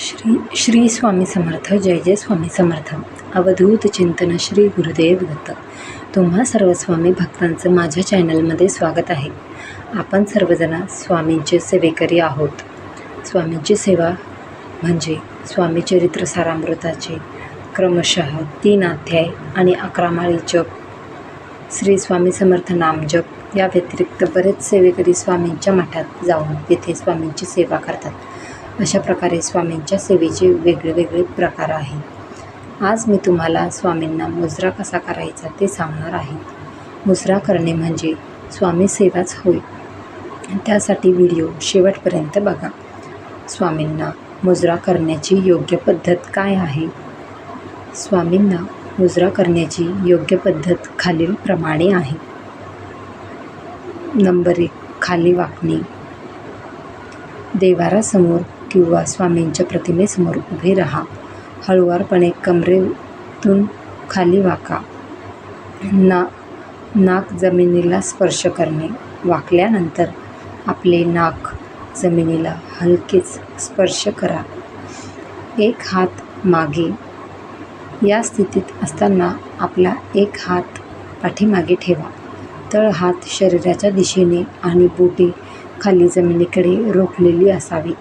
श्री श्री स्वामी समर्थ जय जय स्वामी समर्थ. अवधूत चिंतन श्री गुरुदेव दत्त. तुम्हा सर्व स्वामी भक्तांचं माझ्या चॅनलमध्ये स्वागत आहे. आपण सर्वजण स्वामींचे सेवेकरी आहोत. स्वामींची सेवा म्हणजे स्वामी चरित्र सारामृताचे क्रमशः तीन अध्याय आणि अकरा माळी जप श्री स्वामी समर्थ नामजप या व्यतिरिक्त बरेच सेवेकरी स्वामींच्या मठात जाऊन तिथे स्वामींची सेवा करतात. अशा प्रकारे स्वामींच्या सेवेचे वेगळेवेगळे प्रकार आहेत. आज मी तुम्हाला स्वामींना मुजरा कसा करायचा ते सांगणार आहे. मुजरा करणे म्हणजे स्वामी सेवाच होय. त्यासाठी व्हिडिओ शेवटपर्यंत बघा. स्वामींना मुजरा करण्याची योग्य पद्धत काय आहे? स्वामींना मुजरा करण्याची योग्य पद्धत खालीलप्रमाणे आहे. नंबर एक खाली वाकणे. देवारासमोर किंवा स्वामींच्या प्रतिमेसमोर उभे राहा. हळुवारपणे कमरेतून खाली वाका. ना नाक जमिनीला स्पर्श करणे. वाकल्यानंतर आपले नाक जमिनीला हलकेच स्पर्श करा. एक हात मागे. या स्थितीत असताना आपला एक हात पाठीमागे ठेवा. तळ हात शरीराच्या दिशेने आणि बोटे खाली जमिनीकडे रोखलेली असावी.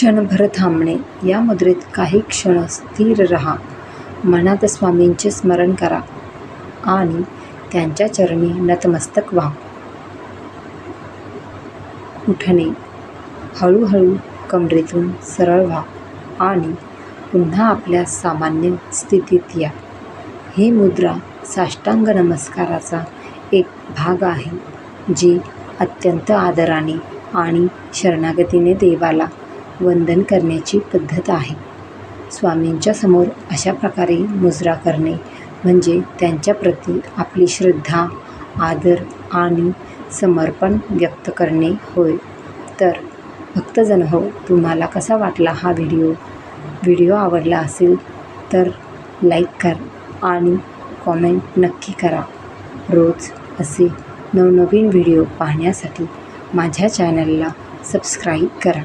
क्षणभर थांबणे या मुद्रेत काही क्षण स्थिर रहा. मनात स्वामींचे स्मरण करा आणि त्यांच्या चरणी नतमस्तक व्हा. उठणे हळूहळू कमरेतून सरळ व्हा आणि पुन्हा आपल्या सामान्य स्थितीत या. ही मुद्रा साष्टांग नमस्काराचा एक भाग आहे जी अत्यंत आदराने आणि शरणागतीने देवाला वंदन करण्याची पद्धत आहे. स्वामींच्या समोर अशा प्रकारे मुजरा करणे म्हणजे त्यांच्याप्रती आपली श्रद्धा आदर आणि समर्पण व्यक्त करणे होय. तर भक्तजन हो तुम्हाला कसा वाटला हा व्हिडिओ? व्हिडिओ आवडला असेल तर लाईक कर आणि कॉमेंट नक्की करा. रोज असे नवनवीन व्हिडिओ पाहण्यासाठी माझ्या चॅनलला सबस्क्राईब करा.